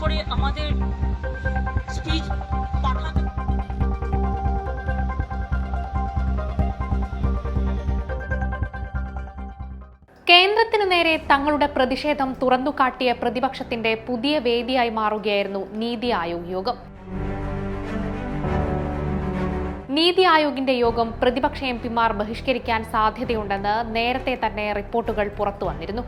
করে আমাদের স্পিচ পাঠাতে കേന്ദ്രത്തിനു നേരെ തങ്ങളുടെ പ്രതിഷേധം തുറന്നുകാട്ടിയ പ്രതിപക്ഷത്തിന്റെ പുതിയ വേദിയായി മാറുകയായിരുന്നു നീതി ആയോഗ് യോഗം നീതി ആയോഗിന്റെ യോഗം പ്രതിപക്ഷ എം പിമാർ ബഹിഷ്കരിക്കാൻ സാധ്യതയുണ്ടെന്ന് നേരത്തെ തന്നെ റിപ്പോർട്ടുകൾ പുറത്തു വന്നിരുന്നു.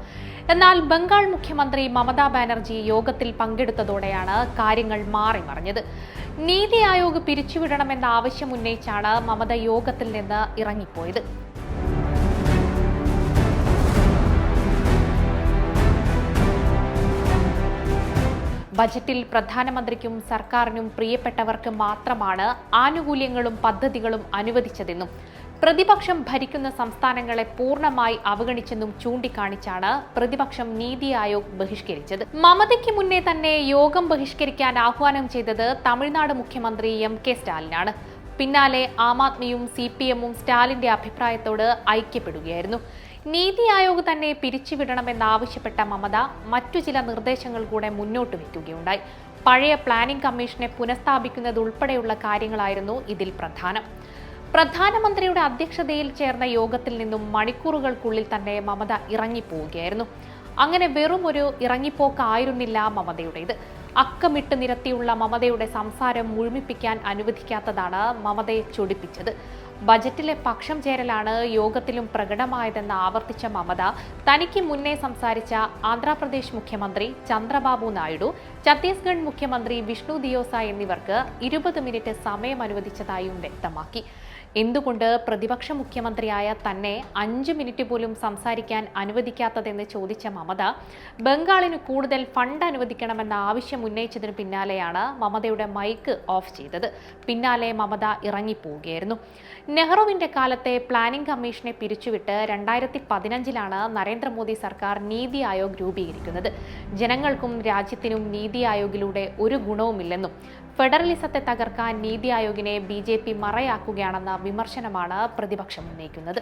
എന്നാൽ ബംഗാൾ മുഖ്യമന്ത്രി മമതാ ബാനർജി യോഗത്തിൽ പങ്കെടുത്തതോടെയാണ് കാര്യങ്ങൾ മാറിമറിഞ്ഞത് നീതി ആയോഗ് പിരിച്ചുവിടണമെന്ന ആവശ്യം ഉന്നയിച്ചാണ് മമത യോഗത്തിൽ നിന്ന് ഇറങ്ങിപ്പോയത്. ബജറ്റിൽ പ്രധാനമന്ത്രിക്കും സർക്കാരിനും പ്രിയപ്പെട്ടവർക്ക് മാത്രമാണ് ആനുകൂല്യങ്ങളും പദ്ധതികളും അനുവദിച്ചതെന്നും പ്രതിപക്ഷം ഭരിക്കുന്ന സംസ്ഥാനങ്ങളെ പൂർണമായി അവഗണിച്ചെന്നും ചൂണ്ടിക്കാണിച്ചാണ് പ്രതിപക്ഷം നീതി ആയോഗ് ബഹിഷ്കരിച്ചത്. മമതയ്ക്ക് മുന്നേ തന്നെ യോഗം ബഹിഷ്കരിക്കാൻ ആഹ്വാനം ചെയ്തത് തമിഴ്നാട് മുഖ്യമന്ത്രി എം കെ സ്റ്റാലിനാണ്. പിന്നാലെ ആം ആദ്മിയും സി പി എമ്മും സ്റ്റാലിന്റെ അഭിപ്രായത്തോട് ഐക്യപ്പെടുകയായിരുന്നു. നീതി ആയോഗ് തന്നെ പിരിച്ചുവിടണമെന്നാവശ്യപ്പെട്ട മമത മറ്റു ചില നിർദ്ദേശങ്ങൾ കൂടെ മുന്നോട്ട് വയ്ക്കുകയുണ്ടായി. പഴയ പ്ലാനിംഗ് കമ്മീഷനെ പുനഃസ്ഥാപിക്കുന്നത് ഉൾപ്പെടെയുള്ള കാര്യങ്ങളായിരുന്നു ഇതിൽ പ്രധാനം. പ്രധാനമന്ത്രിയുടെ അധ്യക്ഷതയിൽ ചേർന്ന യോഗത്തിൽ നിന്നും മണിക്കൂറുകൾക്കുള്ളിൽ തന്നെ മമത ഇറങ്ങിപ്പോവുകയായിരുന്നു. അങ്ങനെ വെറും ഒരു ഇറങ്ങിപ്പോക്കായിരുന്നില്ല മമതയുടേത്. അക്കമിട്ട് നിരത്തിയുള്ള മമതയുടെ സംസാരം മുഴുമിപ്പിക്കാൻ അനുവദിക്കാത്തതാണ് മമതയെ ചൊടിപ്പിച്ചത്. ബജറ്റിലെ പക്ഷം ചേരലാണ് യോഗത്തിലും പ്രകടമായതെന്ന് ആവർത്തിച്ച മമത. തനിക്ക് മുന്നേ സംസാരിച്ച ആന്ധ്രാപ്രദേശ് മുഖ്യമന്ത്രി ചന്ദ്രബാബു നായിഡു ഛത്തീസ്ഗഡ് മുഖ്യമന്ത്രി വിഷ്ണു ദിയോസ എന്നിവർക്ക് ഇരുപത് മിനിറ്റ് സമയം അനുവദിച്ചതായും വ്യക്തമാക്കി. എന്തുകൊണ്ട് പ്രതിപക്ഷ മുഖ്യമന്ത്രിയായ തന്നെ അഞ്ച് മിനിറ്റ് പോലും സംസാരിക്കാൻ അനുവദിക്കാത്തതെന്ന് ചോദിച്ച മമത ബംഗാളിന് കൂടുതൽ ഫണ്ട് അനുവദിക്കണമെന്ന ആവശ്യം ഉന്നയിച്ചതിന് പിന്നാലെയാണ് മമതയുടെ മൈക്ക് ഓഫ് ചെയ്തത്. പിന്നാലെ മമത ഇറങ്ങിപ്പോവുകയായിരുന്നു. നെഹ്റുവിന്റെ കാലത്തെ പ്ലാനിംഗ് കമ്മീഷനെ പിരിച്ചുവിട്ട് രണ്ടായിരത്തി പതിനഞ്ചിലാണ് നരേന്ദ്രമോദി സർക്കാർ നീതി ആയോഗ് രൂപീകരിക്കുന്നത്. ജനങ്ങൾക്കും രാജ്യത്തിനും നീതി ആയോഗിലൂടെ ഒരു ഗുണവുമില്ലെന്നും ഫെഡറലിസത്തെ തകർക്കാൻ നീതി ആയോഗിനെ ബി ജെ പി മറയാക്കുകയാണെന്ന വിമർശനമാണ് പ്രതിപക്ഷം ഉന്നയിക്കുന്നത്.